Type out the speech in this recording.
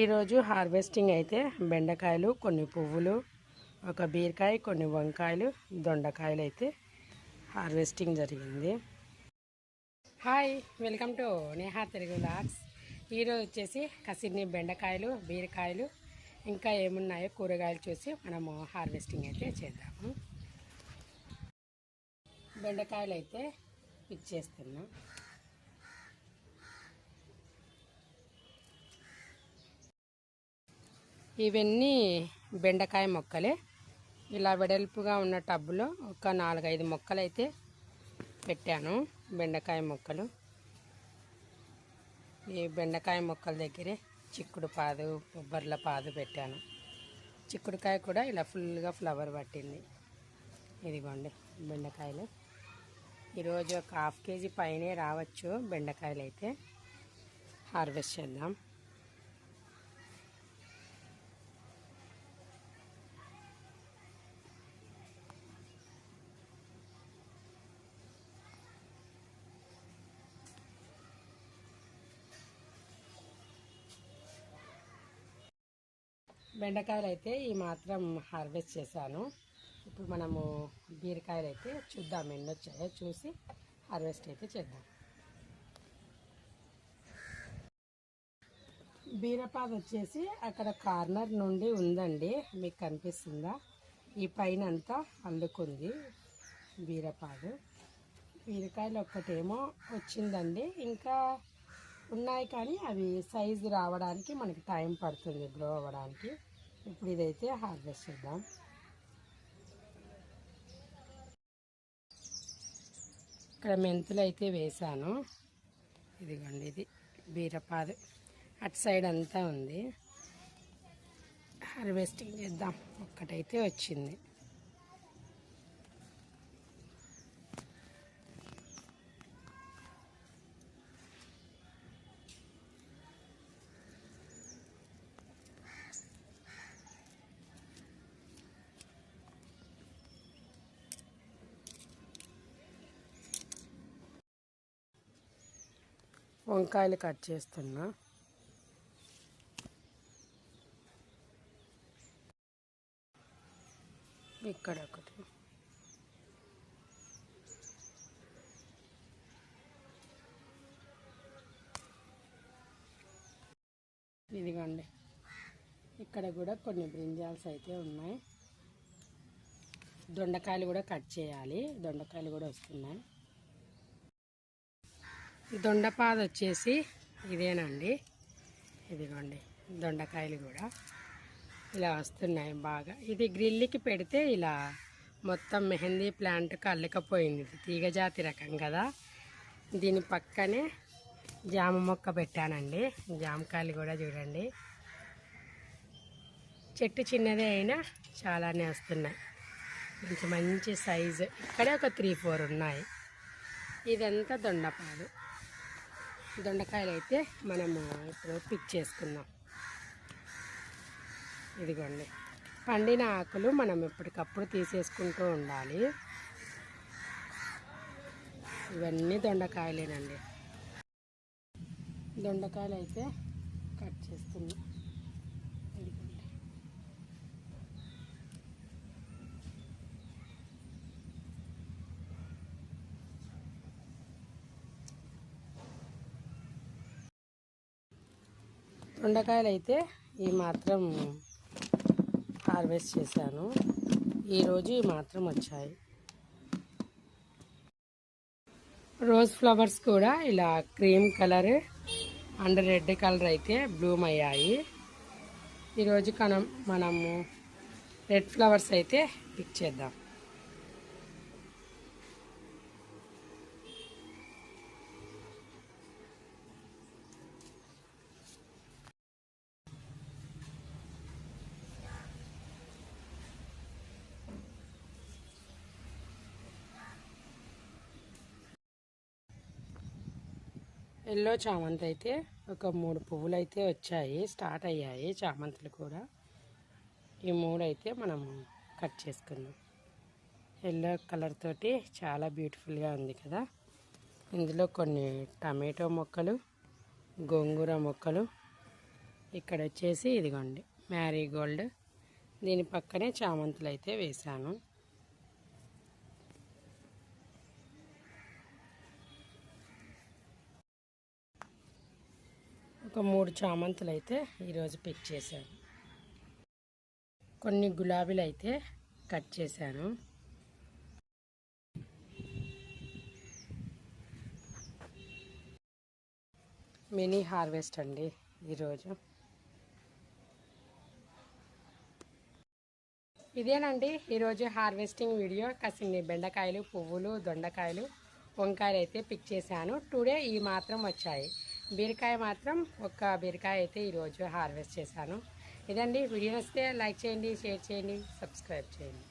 ఈరోజు హార్వెస్టింగ్ అయితే బెండకాయలు కొన్ని పువ్వులు ఒక బీరకాయ కొన్ని వంకాయలు దొండకాయలు అయితే హార్వెస్టింగ్ జరిగింది. Hi welcome to Neha Telugu lakhs ఈరోజు వచ్చేసి కసిన్ని బెండకాయలు బీరకాయలు ఇంకా ఏమున్నాయో కూరగాయలు చూసి మనము హార్వెస్టింగ్ అయితే చేద్దాము. బెండకాయలు అయితే ఇచ్చేస్తున్నాం. ఇవన్నీ బెండకాయ మొక్కలే. ఇలా వెడల్పుగా ఉన్న టబ్బులో ఒక నాలుగైదు మొక్కలు అయితే పెట్టాను బెండకాయ మొక్కలు. ఈ బెండకాయ మొక్కల దగ్గరే చిక్కుడు పాదు బొబ్బర్ల పాదు పెట్టాను. చిక్కుడుకాయ కూడా ఇలా ఫుల్గా ఫ్లవర్ పట్టింది. ఇదిగోండి బెండకాయలు. ఈరోజు ఒక హాఫ్ కేజీ పైనే రావచ్చు బెండకాయలు అయితే హార్వెస్ట్ చేద్దాం. బెండకాయలు అయితే ఈ మాత్రం హార్వెస్ట్ చేశాను. ఇప్పుడు మనము బీరకాయలు అయితే చూద్దాం ఎన్ని వచ్చాయో చూసి హార్వెస్ట్ అయితే చేద్దాం. బీరపాదు వచ్చేసి అక్కడ కార్నర్ నుండి ఉందండి. మీకు కనిపిస్తుందా? ఈ పైన అంతా అల్లుకుంది బీరపాదు బీరకాయలు ఒక్కటేమో వచ్చిందండి. ఇంకా ఉన్నాయి కానీ అవి సైజు రావడానికి మనకి టైం పడుతుంది గ్రో అవ్వడానికి. ఇప్పుడు ఇదైతే హార్వెస్ట్ చేద్దాం. ఇక్కడ మెంతులు అయితే వేసాను. ఇదిగోండి ఇది బీరపాదు. అటు సైడ్ అంతా ఉంది. హార్వెస్టింగ్ చేద్దాం. ఒక్కటైతే వచ్చింది. వంకాయలు కట్ చేస్తున్నా. ఇక్కడ ఒకటి. ఇదిగోండి. ఇక్కడ కూడా కొన్ని బ్రింజాల్స్ అయితే ఉన్నాయి. దొండకాయలు కూడా కట్ చేయాలి. దొండకాయలు కూడా వస్తున్నాయి. దొండపాద వచ్చేసి ఇదేనండి. ఇదిగోండి దొండకాయలు కూడా. ఇలా వస్తున్నాయి బాగా. ఇది గ్రిల్లికి పెడితే ఇలా మొత్తం మెహందీ ప్లాంట్కి అల్లికపోయింది ఇది తీగజాతి రకం కదా. దీని పక్కనే జామ మొక్క పెట్టానండి. జామకాయలు కూడా చూడండి. చెట్టు చిన్నదే అయినా చాలానే వస్తున్నాయి. మంచి మంచి సైజు. ఇక్కడే ఒక త్రీ ఫోర్ ఉన్నాయి. ఇదంతా దొండపాదు. దొండకాయలు అయితే మనము ఇప్పుడు పిక్ చేసుకుందాం. ఇదిగోండి. పండిన ఆకులు మనం ఎప్పటికప్పుడు తీసేసుకుంటూ ఉండాలి. ఇవన్నీ దొండకాయలేనండి. దొండకాయలు అయితే కట్ చేస్తున్నాం. దొండకాయలు అయితే ఈ మాత్రం హార్వెస్ట్ చేశాను. ఈరోజు ఈ మాత్రం వచ్చాయి. రోజ్ ఫ్లవర్స్ కూడా ఇలా cream colour and red colour అయితే బ్లూమ్ అయ్యాయి. ఈరోజు కనం మనము రెడ్ ఫ్లవర్స్ అయితే పిక్ చేద్దాం. ఎల్లో చామంతి అయితే ఒక మూడు పువ్వులు అయితే వచ్చాయి స్టార్ట్ అయ్యాయి చామంతులు కూడా. ఈ మూడు అయితే మనం కట్ చేసుకుందాం. ఎల్లో కలర్ తోటి చాలా బ్యూటిఫుల్గా ఉంది కదా. ఇందులో కొన్ని టమాటో మొక్కలు గోంగూర మొక్కలు. ఇక్కడ వచ్చేసి ఇదిగోండి మ్యారీగోల్డ్. దీని పక్కనే చామంతులు అయితే వేశాను. ఒక మూడు చామంతులు అయితే ఈరోజు పిక్ చేశాను. కొన్ని గులాబీలు అయితే కట్ చేశాను. మినీ హార్వెస్ట్ అండి ఈరోజు. ఇదేనండి ఈరోజు హార్వెస్టింగ్ వీడియో. కసిన్ని బెండకాయలు పువ్వులు దొండకాయలు వంకాయలు అయితే పిక్ చేశాను. టుడే ఈ మాత్రం వచ్చాయి. బీరకాయ మాత్రం ఒక బీరకాయ అయితే ఈరోజు హార్వెస్ట్ చేశాను. ఇదండి. వీడియో వస్తే లైక్ చేయండి షేర్ చేయండి సబ్స్క్రైబ్ చేయండి.